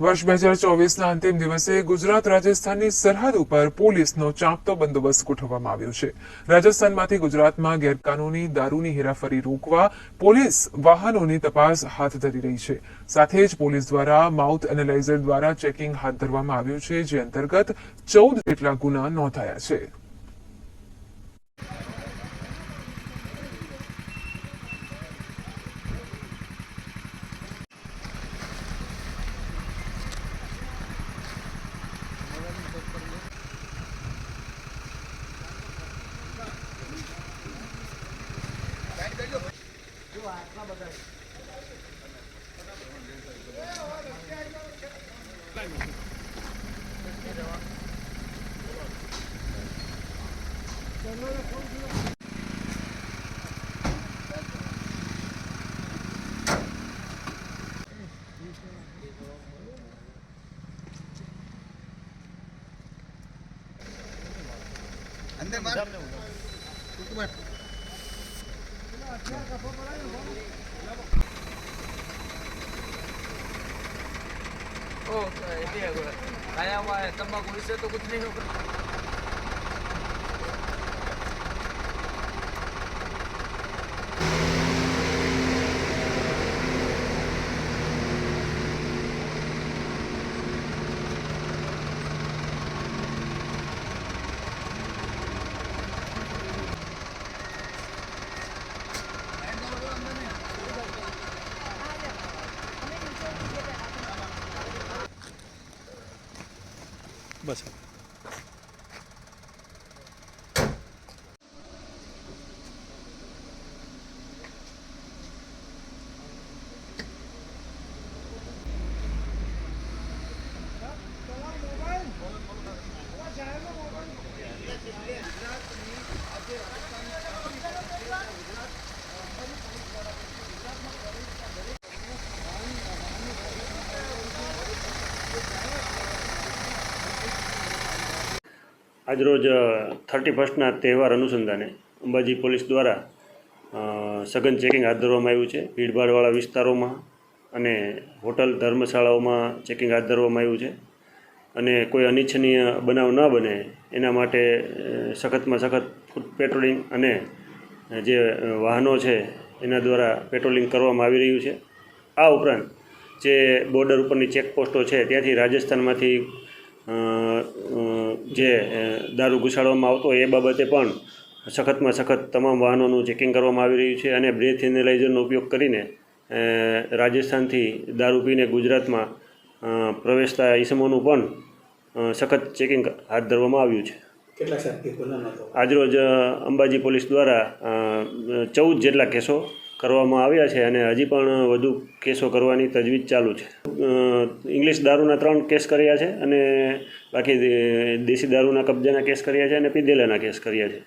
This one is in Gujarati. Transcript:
વર્ષ બે હજાર ચોવીસના અંતિમ દિવસે ગુજરાત, રાજસ્થાનની સરહદ ઉપર પોલીસનો ચાંપતો બંદોબસ્ત ગોઠવવામાં આવ્યો છે. રાજસ્થાનમાંથી ગુજરાતમાં ગેરકાનૂની દારૂની હેરાફરી રોકવા પોલીસ વાહનોની તપાસ હાથ ધરી રહી છે. સાથે જ પોલીસ દ્વારા માઉથ એનાલાઇઝર દ્વારા ચેકિંગ હાથ ધરવામાં આવ્યું છે, જે અંતર્ગત ચૌદ જેટલા ગુના નોંધાયા છે. જો આટલા બધા અંદર માર. ઓકે એટલે તમાકુ વિશે તો કુછ નહીં બસ. આજરોજ થર્ટી ફર્સ્ટના તહેવાર અનુસંધાને અંબાજી પોલીસ દ્વારા સઘન ચેકિંગ હાથ ધરવામાં આવ્યું છે. ભીડભાડવાળા વિસ્તારોમાં અને હોટલ, ધર્મશાળાઓમાં ચેકિંગ હાથ ધરવામાં આવ્યું છે. અને કોઈ અનિચ્છનીય બનાવ ન બને એના માટે સખતમાં સખત પેટ્રોલિંગ અને જે વાહનો છે એના દ્વારા પેટ્રોલિંગ કરવામાં આવી રહ્યું છે. આ ઉપરાંત જે બોર્ડર ઉપરની ચેકપોસ્ટો છે, ત્યાંથી રાજસ્થાનમાંથી જે દારૂ ઘુસાડવામાં આવતો એ બાબતે પણ સખતમાં સખત તમામ વાહનોનું ચેકિંગ કરવામાં આવી રહ્યું છે અને બ્રેથ એનેલાઇઝરનો ઉપયોગ કરીને રાજસ્થાનથી દારૂ પીને ગુજરાતમાં પ્રવેશતા ઈસમોનું પણ સખત ચેકિંગ હાથ ધરવામાં આવ્યું છે. આજરોજ અંબાજી પોલીસ દ્વારા ચૌદ જેટલા કેસો કરવામાં આવ્યા છે અને હજી પણ વધુ કેસો કરવાની તજવીજ ચાલુ છે. ઇંગ્લિશ દારૂના ત્રણ કેસ કર્યા છે અને બાકી દેશી દારૂના કબજાના કેસ કર્યા છે અને પીધેલાના કેસ કર્યા છે.